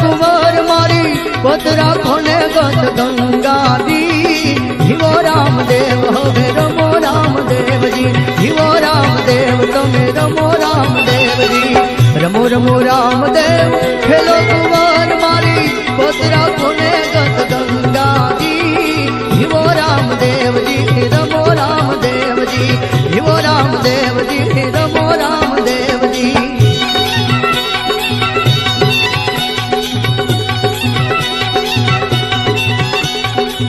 કુંવર મારી પત રાખો ને ગત ગંગાદી જીવો રામદેવ, હવે રમો રામદેવજી. જીવો રામદેવ, તમે રમો રામદેવજી. રમો રમો રામદેવ ખેલો કુંવર મારી પત રાખો ને ગત ગંગાદી જીવો રામદેવજી, રમો રામદેવજી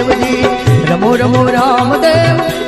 રામદેવજી રમો રમો રામદેવ